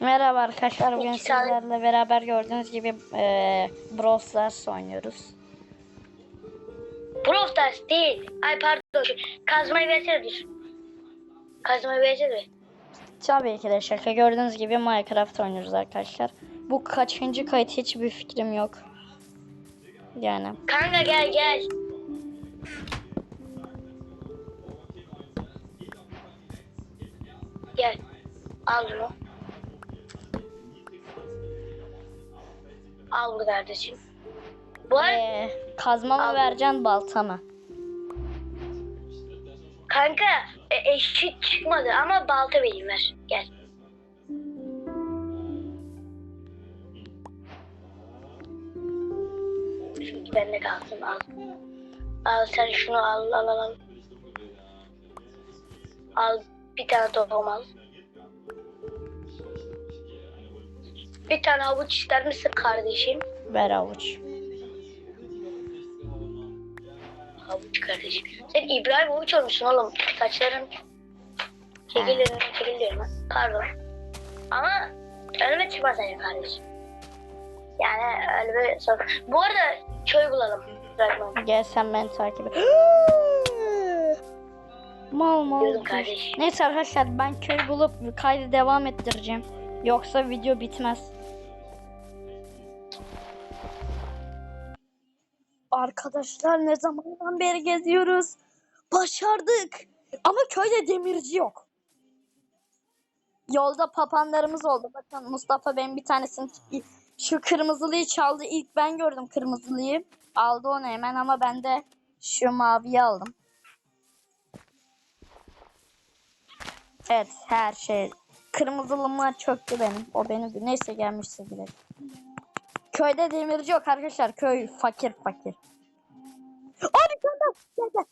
Merhaba arkadaşlar. Bugün İki tane- sizlerle beraber gördüğünüz gibi e, Brawl Stars oynuyoruz. Brawl Stars değil. Ay pardon. Kazmayı versene dur. Kazmayı versene. Tabii ki de şaka. Gördüğünüz gibi Minecraft oynuyoruz arkadaşlar. Bu kaçıncı kayıt hiçbir fikrim yok. Yani. Kanka gel gel. Gel. Al bunu. Al bunu kardeşim. Bu arada E, kazma mı vereceksin balta mı? kanka e, eşit çıkmadı ama balta vereyim ver. Gel. Şimdi bende kalsın al. Al sen şunu al al. al. Al bir tane tohum al. Bir tane havuç ister misin kardeşim? Ver avuç. Havuç kardeşim. Sen İbrahim Havuç olmuşsun oğlum. Saçların çekiliyorum, çekiliyorum. Pardon. Ama önüme çıkma senin kardeşim. Yani öyle bir sor. Bu arada köy bulalım. Bırakmam. Gel sen beni takip et. mal mal. Neyse arkadaşlar ben köy bulup kaydı devam ettireceğim. Yoksa video bitmez. Arkadaşlar ne zamandan beri geziyoruz. Başardık. Ama köyde demirci yok. Yolda papanlarımız oldu. Bakın Mustafa benim bir tanesini şu kırmızılıyı çaldı. İlk ben gördüm kırmızılıyı. Aldı onu hemen ama ben de şu maviyi aldım. Evet her şey. Kırmızılımlar çöktü benim. O benim. Neyse gelmişse gidelim. Köyde demirci yok arkadaşlar. Köy fakir fakir. Abi. Gel gel.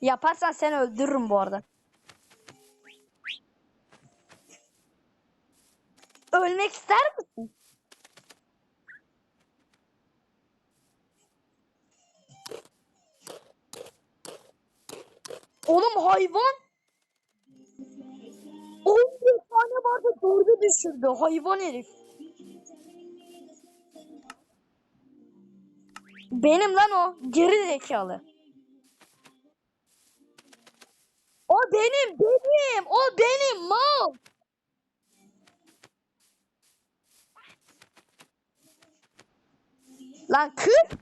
Yaparsan seni öldürürüm bu arada. Ölmek ister misin? Oğlum hayvan. Vardı dördü düşürdü. Hayvan herif. Benim lan o. Geri zekalı. O benim, benim. O benim mal. Lan kır.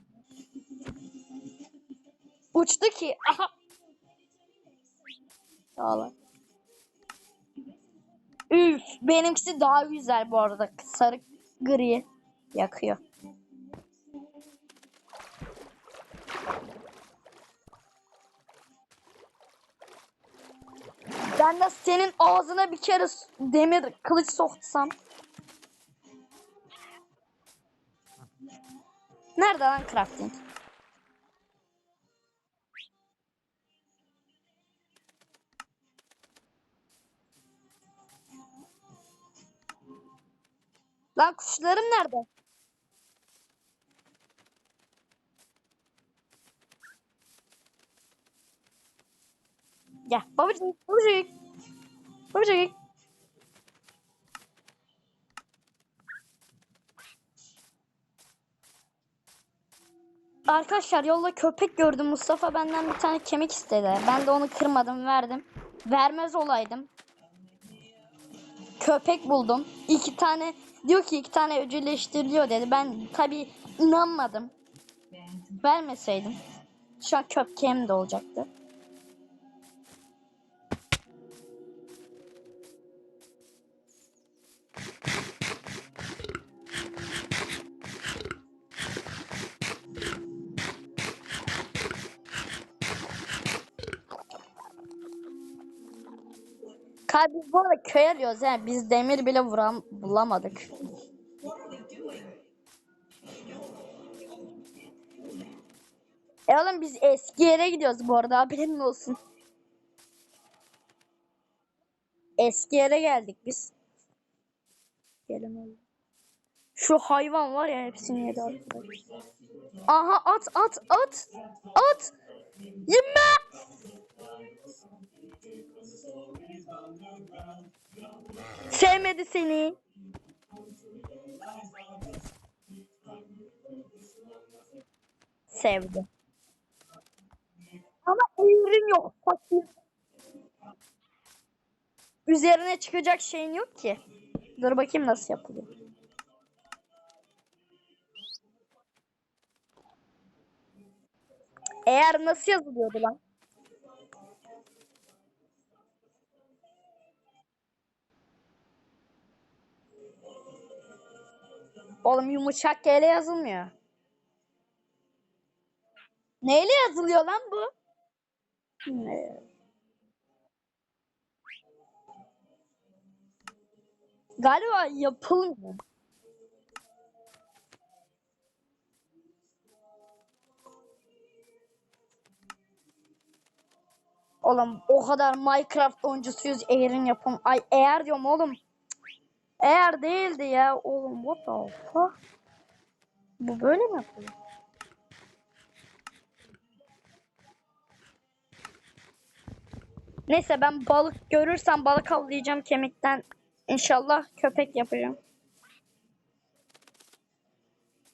Uçtu ki. Aha. Ağla. Üf, benimkisi daha güzel bu arada. Sarı gri yakıyor. Ben de senin ağzına bir kere demir kılıç soksam. Nerede lan crafting? Lan kuşlarım nerede? Gel babacık babacık. Babacık. Arkadaşlar yolda köpek gördüm. Mustafa benden bir tane kemik istedi. Ben de onu kırmadım verdim. Vermez olaydım. Köpek buldum. İki tane diyor ki iki tane öcüleştiriliyor dedi. Ben tabi inanmadım. Vermeseydim. Şu an köpeğim de olacaktı. Kalp biz bu arada köy arıyoruz yani biz demir bile vuram bulamadık. E oğlum biz eski yere gidiyoruz bu arada haberin olsun. Eski yere geldik biz. Gelin oğlum. Şu hayvan var ya hepsini yedi arkadaşlar. Aha at at at at. Yeme. Sevmedi seni. Sevdi. Ama evrim yok. Fakir. Üzerine çıkacak şeyin yok ki. Dur bakayım nasıl yapılıyor. Eğer nasıl yazılıyordu lan? Oğlum yumuşak G ile yazılmıyor. Neyle yazılıyor lan bu? Ne? Galiba yapılmıyor. Oğlum o kadar Minecraft oyuncusuyuz Air'in yapım. Ay Air diyorum oğlum. Air değildi ya. Oğlum what the fuck? Bu böyle mi yapılıyor? Neyse ben balık görürsem balık avlayacağım kemikten. İnşallah köpek yapacağım.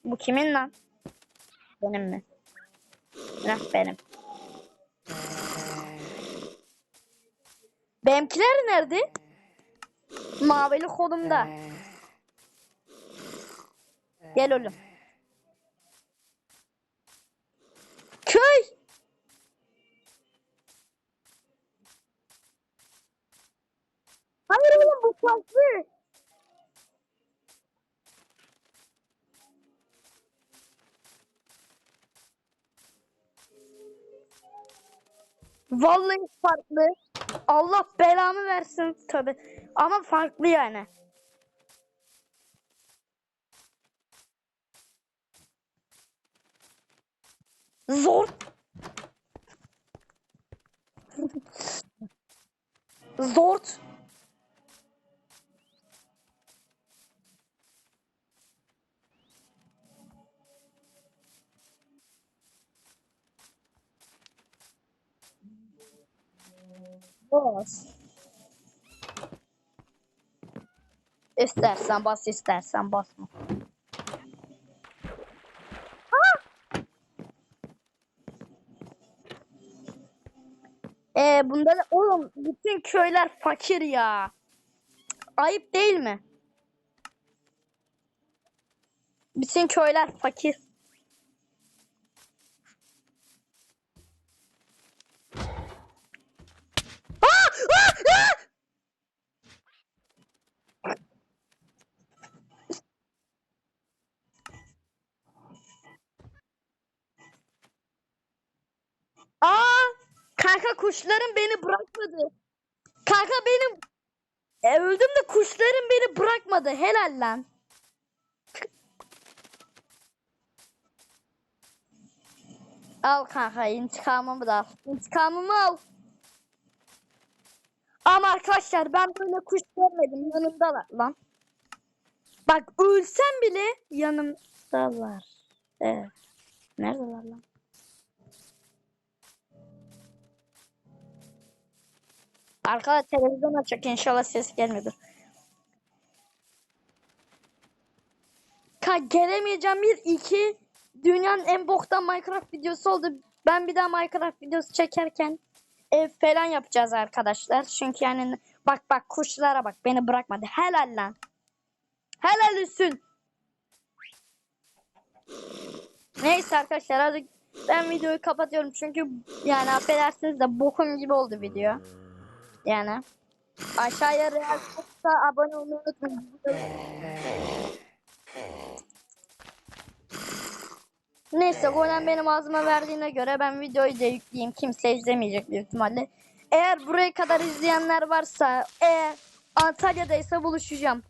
Bu kimin lan? Benim mi? Ne benim. Benimkiler nerede? Mavili kolumda. Gel oğlum. Köy. Hayır oğlum bu farklı. Vallahi farklı. Allah belamı versin tabi. Ama farklı yani. Zor. Zort. Bas. İstersen bas, istersen basma. Ee, bunda da oğlum bütün köyler fakir ya. Ayıp değil mi? Bütün köyler fakir. Aa! Aa! Aa! Aa! Kanka kuşlarım beni bırakmadı. Kanka benim e, öldüm de kuşlarım beni bırakmadı. Helal lan. Al kanka intikamımı da al. İntikamımı al. Ama arkadaşlar ben böyle kuş görmedim. Yanımdalar lan. Bak ölsem bile yanımdalar. Evet. Neredeler lan? Arkada televizyon açık inşallah ses gelmiyordur. Ka gelemeyeceğim bir iki dünyanın en boktan Minecraft videosu oldu. Ben bir daha Minecraft videosu çekerken ev falan yapacağız arkadaşlar. Çünkü yani bak bak kuşlara bak beni bırakmadı. Helal lan. Helal olsun. Neyse arkadaşlar hadi ben videoyu kapatıyorum çünkü yani affedersiniz de bokum gibi oldu video. Yani aşağıya real yoksa abone olmayı unutmayın. Neyse Golem benim ağzıma verdiğine göre ben videoyu da yükleyeyim. Kimse izlemeyecek büyük ihtimalle. Eğer buraya kadar izleyenler varsa eğer Antalya'daysa buluşacağım.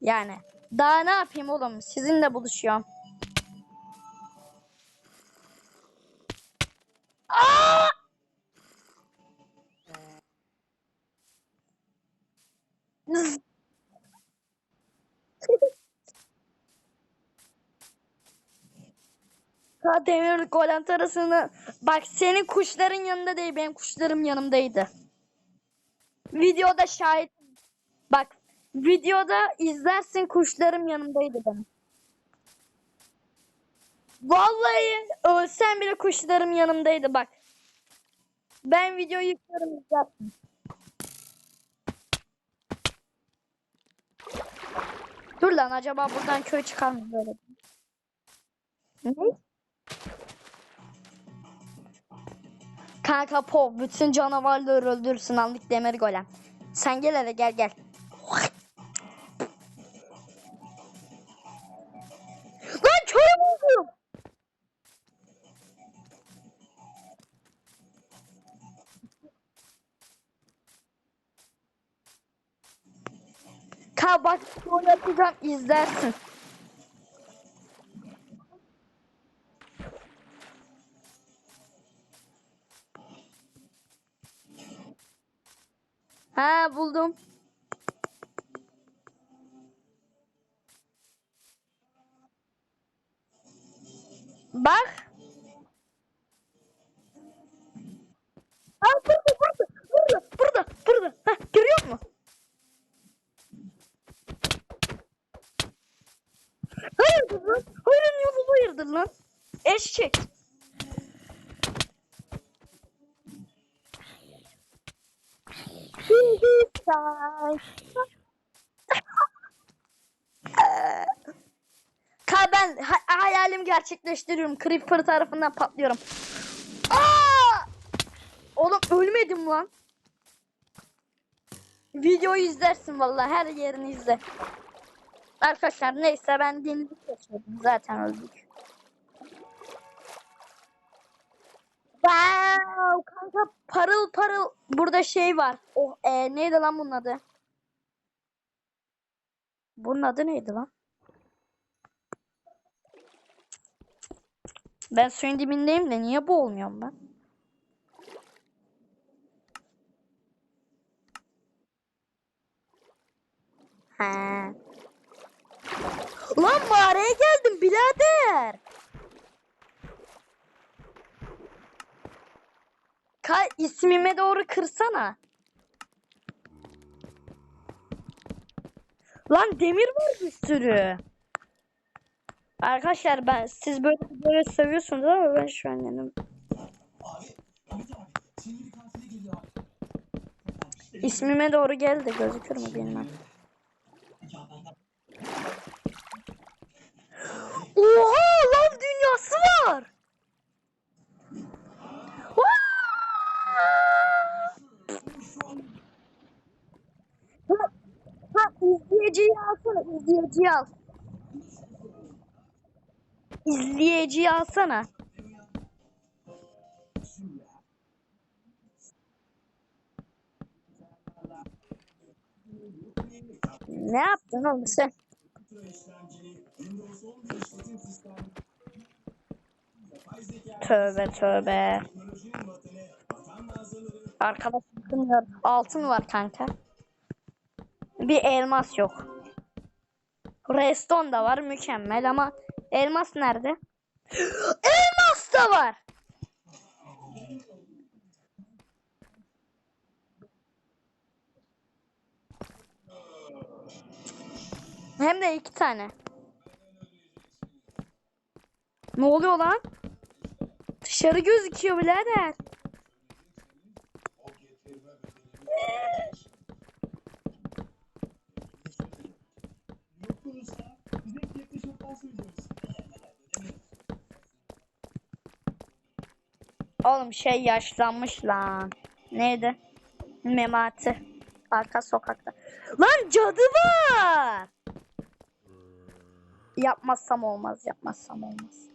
Yani daha ne yapayım oğlum sizinle buluşuyorum. Aa! demir golem arasını bak senin kuşların yanında değil benim kuşlarım yanımdaydı. Videoda şahit. Bak videoda izlersin kuşlarım yanımdaydı benim. Vallahi ölsem bile kuşlarım yanımdaydı bak. Ben videoyu yüklerim izlersin. Dur lan acaba buradan köy çıkar mı böyle? Ne? Kanka pov bütün canavarları öldürsün anlık demir golem. Sen gel hele gel gel. Ka bak şöyle yapacağım izlersin. Ha buldum. Hayırdır lan? Hayırın yolu hayırdır lan? Eşek. Ka ben ha- hayalimi gerçekleştiriyorum. Creeper tarafından patlıyorum. Aa! Oğlum ölmedim lan. Videoyu izlersin vallahi her yerini izle. Arkadaşlar neyse ben denizi seçiyordum. Zaten öldük. Wow kanka parıl parıl burada şey var. O e, neydi lan bunun adı? Bunun adı neydi lan? Ben suyun dibindeyim de niye boğulmuyorum ben? He. Lan mağaraya geldim birader. Ka ismime doğru kırsana. Lan demir var bir sürü. Arkadaşlar ben siz böyle böyle seviyorsunuz ama ben şu an yani ismime doğru gel de gözükür mü bilmem. Oha lan dünyası var. Ha, ha izleyiciyi alsana izleyiciyi al. İzleyiciyi alsana. Ne yaptın oğlum sen? Tövbe tövbe. Arkadaş bakın altın var kanka. Bir elmas yok. Reston da var mükemmel ama elmas nerede? elmas da var. Hem de iki tane. Ne oluyor lan? Dışarı gözüküyor birader. Oğlum şey yaşlanmış lan. Neydi? Memati. Arka sokakta. Lan cadı var. Yapmazsam olmaz, yapmazsam olmaz.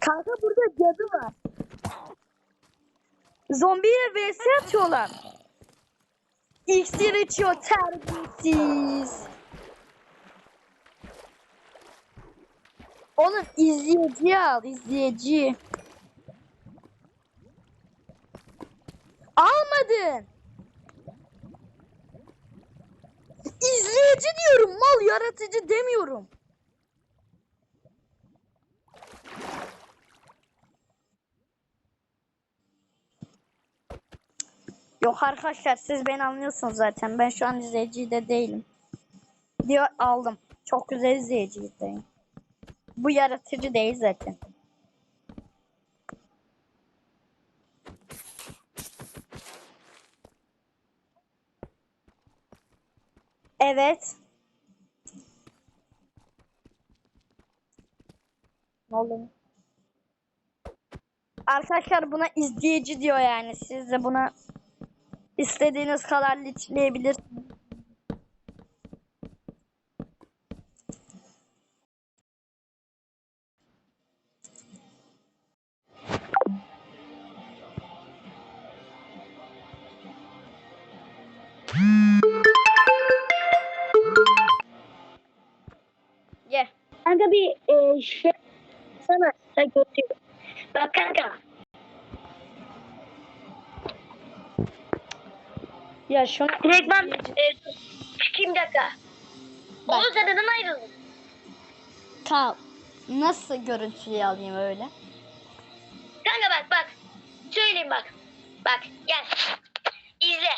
Kanka burada cadı var. Zombiye vs atıyorlar. İksir içiyor terbiyesiz. Oğlum izleyici al, izleyici. Almadın. İzleyici diyorum, mal yaratıcı demiyorum. Yok arkadaşlar siz beni anlıyorsunuz zaten. Ben şu an izleyici de değilim. Diyor aldım. Çok güzel izleyiciyim. Bu yaratıcı değil zaten. Evet. Ne oldu? Arkadaşlar buna izleyici diyor yani. Siz de buna istediğiniz kadar linçleyebilirsiniz. Ya şunu Direkt ben e, çıkayım dakika. Bak. Oğlum sen neden ayrıldın? Kal. Nasıl görüntüyü alayım öyle? Kanka bak bak. Söyleyeyim bak. Bak gel. İzle.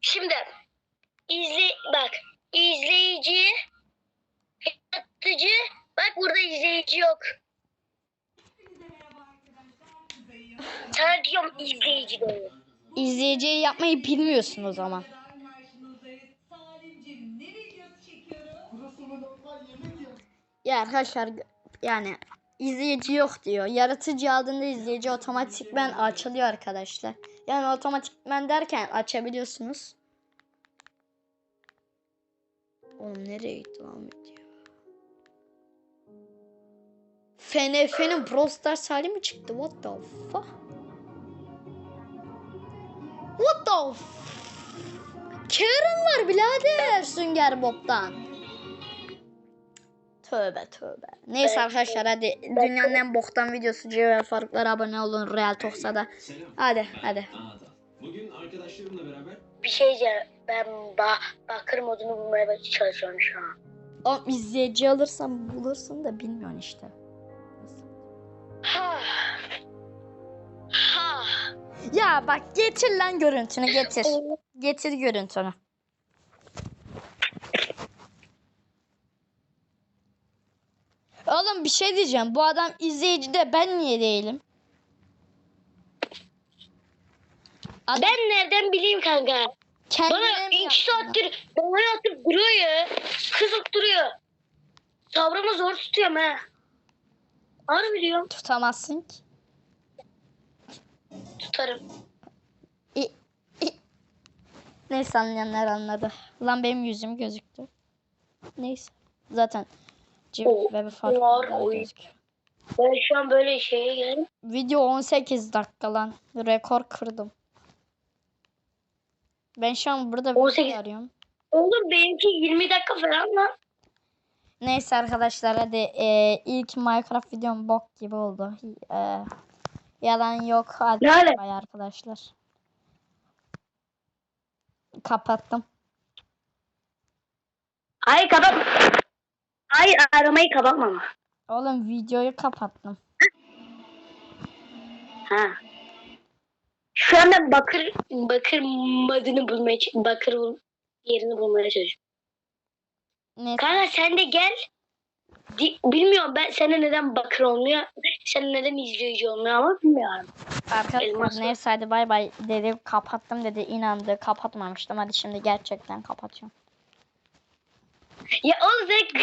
Şimdi izle bak. İzleyici yaratıcı bak burada izleyici yok. Sana diyorum izleyici diyor. İzleyiciyi yapmayı bilmiyorsun o zaman. Ya arkadaşlar yani izleyici yok diyor. Yaratıcı aldığında izleyici otomatikmen açılıyor arkadaşlar. Yani otomatikmen derken açabiliyorsunuz. Oğlum nereye gitti lan video? FNF'nin Brawl Stars hali mi çıktı? What the fuck? What the f- Karen var birader Sünger Bob'tan. Tövbe tövbe. Neyse arkadaşlar hadi dünyanın en boktan videosu ve farklara abone olun Real Talks'a da. Selam. Hadi hadi. Bugün arkadaşlarımla beraber Bir şey diyeceğim. Ben ba bakır modunu bulmaya çalışıyorum şu an. O izleyici alırsam bulursun da bilmiyorsun işte. Ha. Ya bak getir lan görüntünü getir. Getir görüntünü. Oğlum bir şey diyeceğim. Bu adam izleyici de ben niye değilim? Adam Ben nereden bileyim kanka? kendine Bana iki saattir bana atıp duruyor ya. Kızıp duruyor. Sabrımı zor tutuyorum ha. Harbi diyorum. Tutamazsın ki. Tutarım. İ, i. Neyse anlayanlar anladı. Lan benim yüzüm gözüktü. Neyse. Zaten cip ve bir gözüküyor. Ben şu an böyle şeye geldim. Video 18 dakika lan. Rekor kırdım. Ben şu an burada 18 video arıyorum. Oğlum benimki 20 dakika falan lan. Neyse arkadaşlar hadi e, ilk Minecraft videom bok gibi oldu. E, yalan yok. Hadi ala- bay arkadaşlar. Kapattım. Hayır kapat. Hayır aramayı kapatma ama. Oğlum videoyu kapattım. Ha. Şu anda bakır bakır madını bulmaya bakır yerini bulmaya çalışıyorum. Kanka sen de gel. Bilmiyorum ben sana neden bakır olmuyor. Sen neden izleyici olmuyor ama bilmiyorum. Arkadaşlar neyse hadi bay bay dedi kapattım dedi inandı kapatmamıştım hadi şimdi gerçekten kapatıyorum. Ya oğlum sen